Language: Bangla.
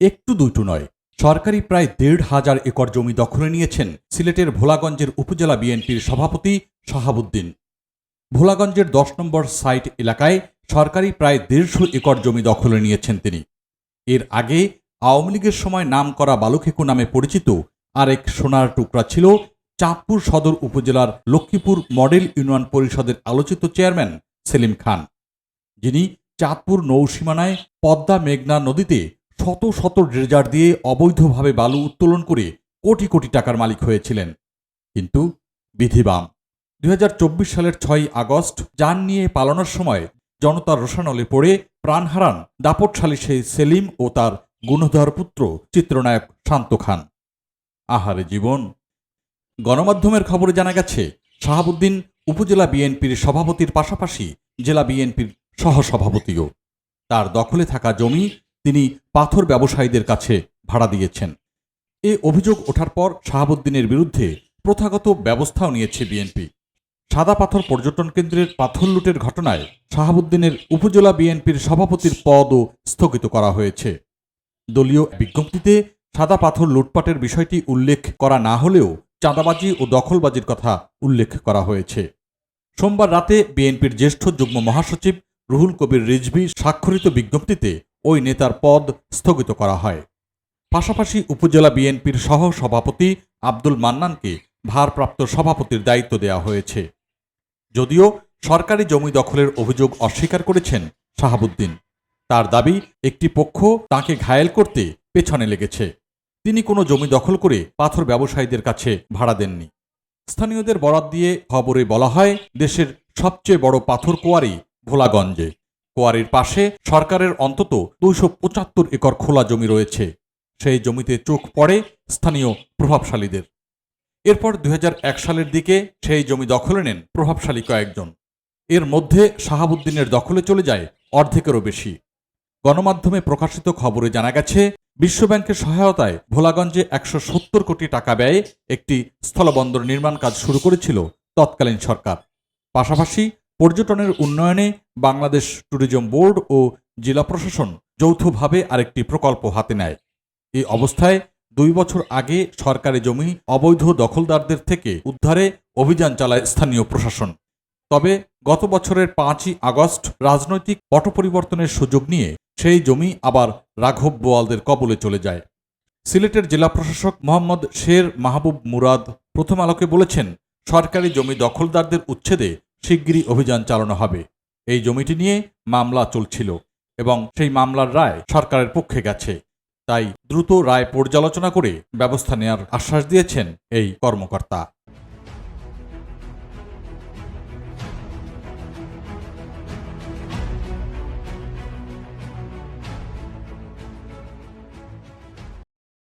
একটু দুইটু নয়। সরকারি প্রায় দেড় হাজার একর জমি দখলে নিয়েছেন সিলেটের ভোলাগঞ্জের উপজেলা বিএনপির সভাপতি শাহাবুদ্দিন। ভোলাগঞ্জের দশ নম্বর সাইট এলাকায় সরকারি প্রায় দেড়শো একর জমি দখলে নিয়েছেন তিনি। এর আগে আওয়ামী লীগের সময় নাম করা বালুখেকু নামে পরিচিত আরেক সোনার টুকরা ছিল চাঁদপুর সদর উপজেলার লক্ষ্মীপুর মডেল ইউনিয়ন পরিষদের আলোচিত চেয়ারম্যান সেলিম খান। যিনি চাঁদপুর নৌসীমানায় পদ্মা মেঘনা নদীতে শত শত ড্রেজার দিয়ে অবৈধভাবে বালু উত্তোলন করে কোটি কোটি টাকার মালিক হয়েছিলেন। কিন্তু বিধিবাম দু হাজার চব্বিশ সালের ছয় আগস্ট যান নিয়ে পালানোর সময় জনতার রোশানলে পড়ে প্রাণ হারান দাপটশালী সেই সেলিম ও তার গুণধর পুত্র চিত্রনায়ক শান্ত খান। আহারে জীবন! গণমাধ্যমের খবরে জানা গেছে, শাহাবুদ্দিন উপজেলা বিএনপির সভাপতির পাশাপাশি জেলা বিএনপির সহসভাপতিও। তার দখলে থাকা জমি তিনি পাথর ব্যবসায়ীদের কাছে ভাড়া দিয়েছেন। এ অভিযোগ ওঠার পর শাহাবুদ্দিনের বিরুদ্ধে প্রথাগত ব্যবস্থাও নিয়েছে বিএনপি। সাদা পাথর পর্যটন কেন্দ্রের পাথর লুটের ঘটনায় শাহাবুদ্দিনের উপজেলা বিএনপির সভাপতির পদও স্থগিত করা হয়েছে। দলীয় বিজ্ঞপ্তিতে সাদা পাথর লুটপাটের বিষয়টি উল্লেখ করা না হলেও চাঁদাবাজি ও দখলবাজির কথা উল্লেখ করা হয়েছে। সোমবার রাতে বিএনপির জ্যেষ্ঠ যুগ্ম মহাসচিব রুহুল কবির রিজভি স্বাক্ষরিত বিজ্ঞপ্তিতে ওই নেতার পদ স্থগিত করা হয়। পাশাপাশি উপজেলা বিএনপির সহ সভাপতি আব্দুল মান্নানকে ভারপ্রাপ্ত সভাপতির দায়িত্ব দেওয়া হয়েছে। যদিও সরকারি জমি দখলের অভিযোগ অস্বীকার করেছেন শাহাবুদ্দিন। তার দাবি, একটি পক্ষ তাকে ঘায়েল করতে পেছনে লেগেছে। তিনি কোনো জমি দখল করে পাথর ব্যবসায়ীদের কাছে ভাড়া দেননি। স্থানীয়দের বরাত দিয়ে খবরে বলা হয়, দেশের সবচেয়ে বড় পাথর কোয়ারি ভোলাগঞ্জে। কোয়ারির পাশে সরকারের অন্তত দুইশো পঁচাত্তর একর খোলা জমি রয়েছে। সেই জমিতে চোখ পড়ে স্থানীয় প্রভাবশালীদের। এরপর দু হাজার এক সালের দিকে সেই জমি দখলে নেন প্রভাবশালী কয়েকজন। এর মধ্যে শাহাবুদ্দিনের দখলে চলে যায় অর্ধেকেরও বেশি। গণমাধ্যমে প্রকাশিত খবরে জানা গেছে, বিশ্বব্যাংকের সহায়তায় ভোলাগঞ্জে একশো সত্তর কোটি টাকা ব্যয়ে একটি স্থলবন্দর নির্মাণ কাজ শুরু করেছিল তৎকালীন সরকার। পাশাপাশি পর্যটনের উন্নয়নে বাংলাদেশ ট্যুরিজম বোর্ড ও জেলা প্রশাসন যৌথভাবে আরেকটি প্রকল্প হাতে নেয়। এই অবস্থায় দুই বছর আগে সরকারি জমি অবৈধ দখলদারদের থেকে উদ্ধারে অভিযান চালায় স্থানীয় প্রশাসন। তবে গত বছরের পাঁচই আগস্ট রাজনৈতিক পট পরিবর্তনের সুযোগ নিয়ে সেই জমি আবার রাঘব বোয়ালদের কবলে চলে যায়। সিলেটের জেলা প্রশাসক মোহাম্মদ শের মাহবুব মুরাদ প্রথম আলোকে বলেছেন, সরকারি জমি দখলদারদের উচ্ছেদে শিগগিরই অভিযান চালানো হবে। এই জমিটি নিয়ে মামলা চলছিল এবং সেই মামলার রায় সরকারের পক্ষে গেছে। তাই দ্রুত রায় পর্যালোচনা করে ব্যবস্থা নেওয়ার আশ্বাস দিয়েছেন এই কর্মকর্তা।